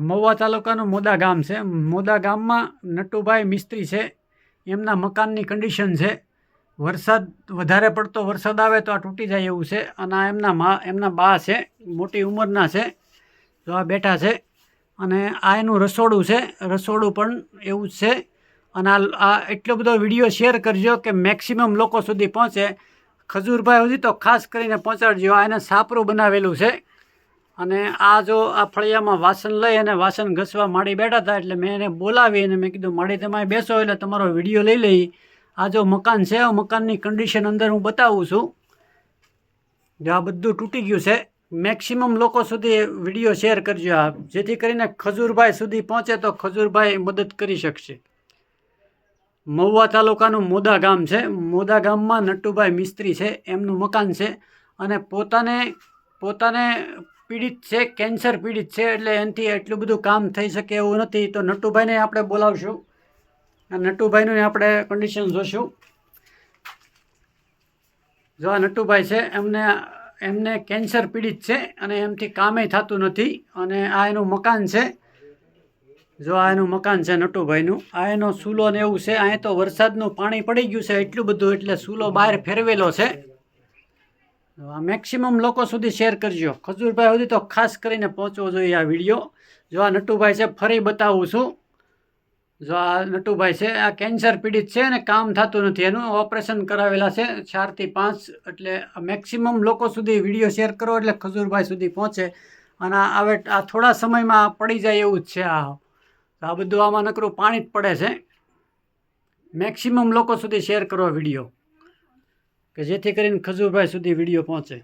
મહુવા તાલુકાનું મોદા ગામ છે. મોદા ગામમાં નટુભાઈ મિસ્ત્રી છે. એમના મકાનની કન્ડિશન છે. વરસાદ વધારે પડતો વરસાદ આવે તો આ તૂટી જાય એવું છે. અને આ એમના મા, એમના બા છે. મોટી ઉંમરના છે. જો આ બેઠા છે. અને આ એનું રસોડું છે. રસોડું પણ એવું જ છે. અને આ આ એટલો બધો વીડિયો શેર કરજો કે મેક્સિમમ લોકો સુધી પહોંચે. ખજૂરભાઈ સુધી તો ખાસ કરીને પહોંચાડજો. આ એને સાપરું બનાવેલું છે. અને આ જો આ ફળિયામાં વાસણ લઈ અને વાસણ ઘસવા માડી બેઠા હતા એટલે મેં એને બોલાવી અને મેં કીધું માડી તમે બેસો એટલે તમારો વીડિયો લઈ લઈ. આ જો મકાન છે મકાનની કન્ડિશન અંદર હું બતાવું છું. જો આ બધું તૂટી ગયું છે મેક્સિમમ લોકો સુધી વીડિયો શેર કરજો આ. જેથી કરીને ખજૂરભાઈ સુધી પહોંચે તો ખજૂરભાઈ મદદ કરી શકશે. મહુવા તાલુકાનું મોદા ગામ છે. મોદા ગામમાં નટુભાઈ મિસ્ત્રી છે, એમનું મકાન છે અને પોતાને પોતાને પીડિત છે, કેન્સર પીડિત છે, એટલે એનાથી એટલું બધું કામ થઈ શકે એવું નથી. તો નટુભાઈને આપણે બોલાવશું. નટુભાઈનું આપણે કન્ડિશન જોશું. જો આ નટુભાઈ છે, એમને એમને કેન્સર પીડિત છે અને એમથી કામે થતું નથી અને આ એનું મકાન છે. જો આ એનું મકાન છે નટુભાઈનું, આ એનો સૂલો ને એવું છે અહીંયા તો વરસાદનું પાણી પડી ગયું છે એટલું બધું, એટલે સૂલો બહાર ફેરવેલો છે. મેક્સિમમ લોકો સુધી શેર કરજો. ખજૂરભાઈ સુધી તો ખાસ કરીને પહોંચવો જોઈએ આ વીડિયો જો આ નટુભાઈ છે, ફરી બતાવું છું. જો આ નટુભાઈ છે, આ કેન્સર પીડિત છે અને કામ થતું નથી. એનું ઓપરેશન કરાવેલા છે ચારથી પાંચ, એટલે મેક્સિમમ લોકો સુધી વીડિયો શેર કરો એટલે ખજૂરભાઈ સુધી પહોંચે. અને આ હવે આ થોડા સમયમાં પડી જાય એવું જ છે આ. આ બધું આમાં નકરું પાણી જ પડે છે. મેક્સિમમ લોકો સુધી શેર કરો વીડિયો કે જેથી કરીને ખજૂરભાઈ સુધી વીડિયો પહોંચે.